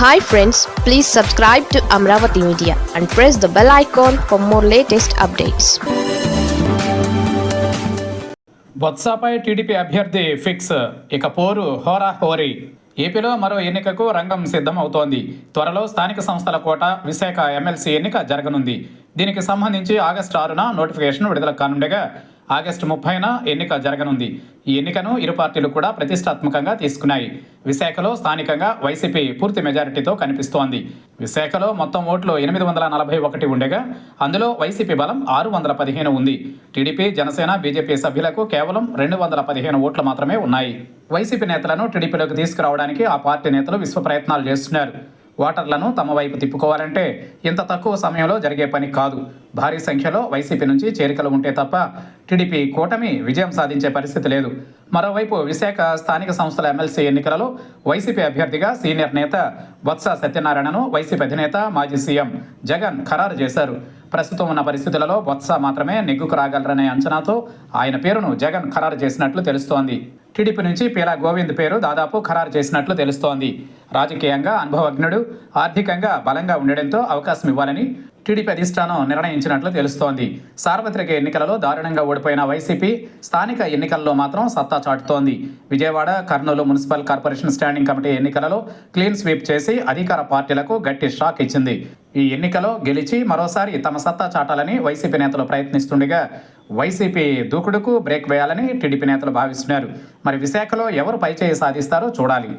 Hi friends please subscribe to Amaravati media and press the bell icon for more latest updates బొత్సాపై TDP అభ్యర్థి fix ఇక పోరు హోరా హోరీ. ఏపీలో మరో ఎన్నికకు రంగం సిద్ధం అవుతోంది త్వరలో స్థానిక సంస్థల కోట విశాఖ ఎమ్మెల్సీ ఎన్నిక జరగనుంది. దీనికి సంబంధించి ఆగస్టు ఆరున నోటిఫికేషన్ విడుదల కానుండగా ఆగస్టు ముప్పైన ఎన్నిక జరగనుంది. ఈ ఎన్నికను ఇరు పార్టీలు కూడా ప్రతిష్టాత్మకంగా తీసుకున్నాయి. విశాఖలో స్థానికంగా వైసీపీ పూర్తి మెజారిటీతో కనిపిస్తోంది. విశాఖలో మొత్తం ఓట్లు ఎనిమిది వందల నలభై ఒకటి ఉండగా అందులో వైసీపీ బలం ఆరు వందల పదిహేను ఉంది. టీడీపీ జనసేన బీజేపీ సభ్యులకు కేవలం రెండు వందల పదిహేను ఓట్లు మాత్రమే ఉన్నాయి. వైసీపీ నేతలను టీడీపీలోకి తీసుకురావడానికి ఆ పార్టీ నేతలు విశ్వ ప్రయత్నాలు చేస్తున్నారు. ఓటర్లను తమ వైపు తిప్పుకోవాలంటే ఇంత తక్కువ సమయంలో జరిగే పని కాదు. భారీ సంఖ్యలో వైసీపీ నుంచి చేరికలు ఉంటే తప్ప టీడీపీ కూటమి విజయం సాధించే పరిస్థితి లేదు. మరోవైపు విశాఖ స్థానిక సంస్థల ఎమ్మెల్సీ ఎన్నికలలో వైసీపీ అభ్యర్థిగా సీనియర్ నేత బొత్స సత్యనారాయణను వైసీపీ అధినేత మాజీ సీఎం జగన్ ఖరారు చేశారు. ప్రస్తుతం ఉన్న పరిస్థితులలో బొత్స మాత్రమే నెగ్గుకు రాగలరనే అంచనాతో ఆయన పేరును జగన్ ఖరారు చేసినట్లు తెలుస్తోంది. టీడీపీ నుంచి పీలా గోవింద్ పేరు దాదాపు ఖరారు చేసినట్లు తెలుస్తోంది. రాజకీయంగా అనుభవజ్ఞుడు ఆర్థికంగా బలంగా ఉండడంతో అవకాశం ఇవ్వాలని టీడీపీ అధిష్టానం నిర్ణయించినట్లు తెలుస్తోంది. సార్వత్రిక ఎన్నికలలో దారుణంగా ఓడిపోయిన వైసీపీ స్థానిక ఎన్నికల్లో మాత్రం సత్తా చాటుతోంది. Vijayawada Kurnool municipal corporation standing committee ఎన్నికలలో క్లీన్ స్వీప్ చేసి అధికార పార్టీలకు గట్టి షాక్ ఇచ్చింది. ఈ ఎన్నికలో గెలిచి మరోసారి తమ సత్తా చాటాలని వైసీపీ నేతలు ప్రయత్నిస్తుండగా వైసీపీ దూకుడుకు బ్రేక్ వేయాలని టీడీపీ నేతలు భావిస్తున్నారు. మరి విశాఖలో ఎవరు పైచేయి సాధిస్తారో చూడాలి.